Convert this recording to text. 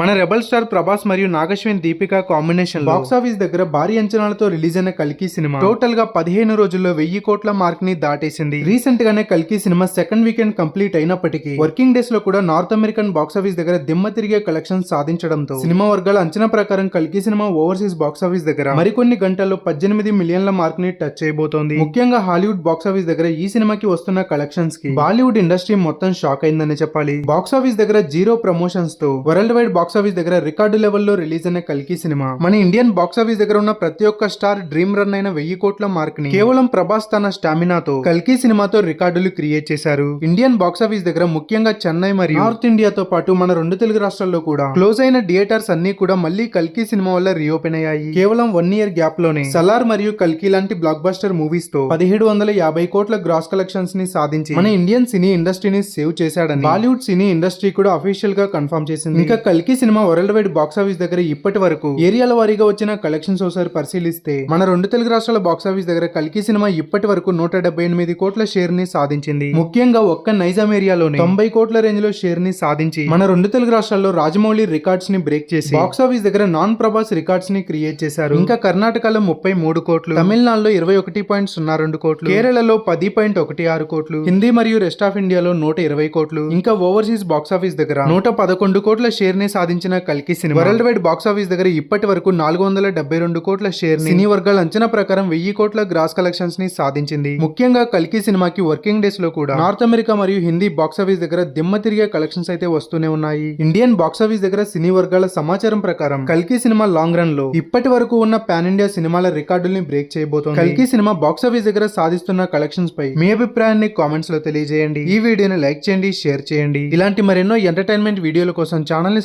మన rebel star Prabhas మరియు Nag Ashwin Deepika combination box office దగ్గర భారీ అంచనాలతో రిలీజ్ అయిన కల్కి సినిమా. టోటల్గా పదిహేను రోజుల్లో వెయ్యి కోట్ల మార్క్ని దాటేసింది. రీసెంట్ గానే కల్కి సినిమా సెకండ్ వీకెండ్ కంప్లీట్ అయినప్పటికీ వర్కింగ్ డేస్లో కూడా నార్త్ అమెరికన్ బాక్స్ ఆఫీస్ దగ్గర దిమ్మ తిరిగే కలెక్షన్ సాధించడంతో సినిమా వర్గాల అంచనా ప్రకారం కల్కి సినిమా ఓవర్సీస్ బాక్స్ ఆఫీస్ దగ్గర మరికొన్ని గంటల్లో పద్దెనిమిది మిలియన్ల మార్క్ని టచ్ చేయబోతోంది. ముఖ్యంగా హాలీవుడ్ బాక్స్ ఆఫీస్ దగ్గర ఈ సినిమాకి వస్తున్న కలెక్షన్స్కి బాలీవుడ్ ఇండస్ట్రీ మొత్తం షాక్ అయిందని చెప్పాలి. బాక్స్ ఆఫీస్ దగ్గర జీరో ప్రమోషన్స్తో వరల్డ్ వైడ్ బాక్స్ ఆఫీస్ దగ్గర రికార్డు లెవెల్లో రిలీజ్ అయిన కల్కి సినిమా. మన ఇండియన్ బాక్స్ ఆఫీస్ దగ్గర ఉన్న ప్రతి ఒక్క స్టార్ డ్రీమ్ రన్ అయిన వెయ్యి కోట్ల మార్క్ని కేవలం ప్రభాస్ తన స్టామినాతో కల్కి సినిమాతో రికార్డులు క్రియేట్ చేశారు. ఇండియన్ బాక్స్ ఆఫీస్ దగ్గర ముఖ్యంగా చెన్నై మరియు నార్త్ ఇండియాతో పాటు మన రెండు తెలుగు రాష్ట్రాల్లో కూడా క్లోజ్ అయిన థియేటర్స్ అన్ని కూడా మళ్ళీ కల్కి సినిమా వల్ల రీఓపెన్ అయ్యాయి. కేవలం వన్ ఇయర్ గ్యాప్లోనే సలార్ మరియు కల్కి లాంటి బ్లాక్ బస్టర్ మూవీస్తో పదిహేడు వందల యాభై కోట్ల గ్రాస్ కలెక్షన్స్ని సాధించి మన ఇండియన్ సినీ ఇండస్ట్రీని సేవ్ చేశాడని బాలీవుడ్ సినీ ఇండస్ట్రీ కూడా అఫీషియల్గా కన్ఫర్మ్ చేసింది. ఇంకా కల్కి ఈ cinema world wide box office దగ్గర ఇప్పటి వరకు ఏరియాల వారీగా వచ్చిన కలెక్షన్స్ ఒకసారి పరిశీలిస్తే మన రెండు తెలుగు రాష్ట్రాల బాక్స్ ఆఫీస్ దగ్గర కల్కి సినిమా ఇప్పటి వరకు నూట డెబ్బై ఎనిమిది కోట్ల షేర్ని సాధించింది. ముఖ్యంగా ఒక్క నైజాం ఏరియాలోనే తొంభై కోట్ల రేంజ్లో షేర్ని సాధించి మన రెండు తెలుగు రాష్ట్రాల్లో రాజమౌళి రికార్డ్స్ని బ్రేక్ చేసి బాక్స్ ఆఫీస్ దగ్గర నాన్ ప్రభాస్ రికార్డ్స్ని క్రియేట్ చేశారు. ఇంకా కర్ణాటకలో ముప్పై మూడు కోట్లు తమిళనాడులో ఇరవై ఒకటి పాయింట్ సున్నా రెండు కోట్లు కేరళలో పది పాయింట్ ఒకటి ఆరు కోట్లు హిందీ మరియు రెస్ట్ ఆఫ్ ఇండియాలో నూట ఇరవై కోట్లు ఇంకా ఓవర్సీస్ బాక్స్ ఆఫీస్ దగ్గర నూట పదకొండు కోట్ల షేర్ని సాధించిన కల్కి cinema. World wide box office దగ్గర ఇప్పటి వరకు నాలుగు వందల డెబ్బై రెండు కోట్ల షేర్ సినీ వర్గాల అంచనా ప్రకారం వెయ్యి కోట్ల గ్రాస్ కలెక్షన్స్ని సాధించింది. ముఖ్యంగా కల్కి సినిమాకి వర్కింగ్ డేస్లో కూడా. నార్త్ అమెరికా మరియు హిందీ బాక్స్ ఆఫీస్ దగ్గర దిమ్మ తిరిగే కలెక్షన్స్ అయితే వస్తూనే ఉన్నాయి. ఇండియన్ బాక్స్ ఆఫీస్ దగ్గర సినీ వర్గాల సమాచారం ప్రకారం కల్కి సినిమా లాంగ్ రన్లో ఇప్పటి వరకు ఉన్న పాన్ ఇండియా సినిమాల రికార్డుల్ని బ్రేక్ చేయబోతోంది. కల్కి సినిమా బాక్స్ ఆఫీస్ దగ్గర సాధిస్తున్న కలెక్షన్స్ పై మీ అభిప్రాయాన్ని కామెంట్స్లో తెలియజేయండి. ఈ వీడియోని లైక్ చేయండి షేర్ చేయండి. ఇలాంటి మరెన్నో ఎంటర్టైన్మెంట్ వీడియోల కోసం ఛానల్ని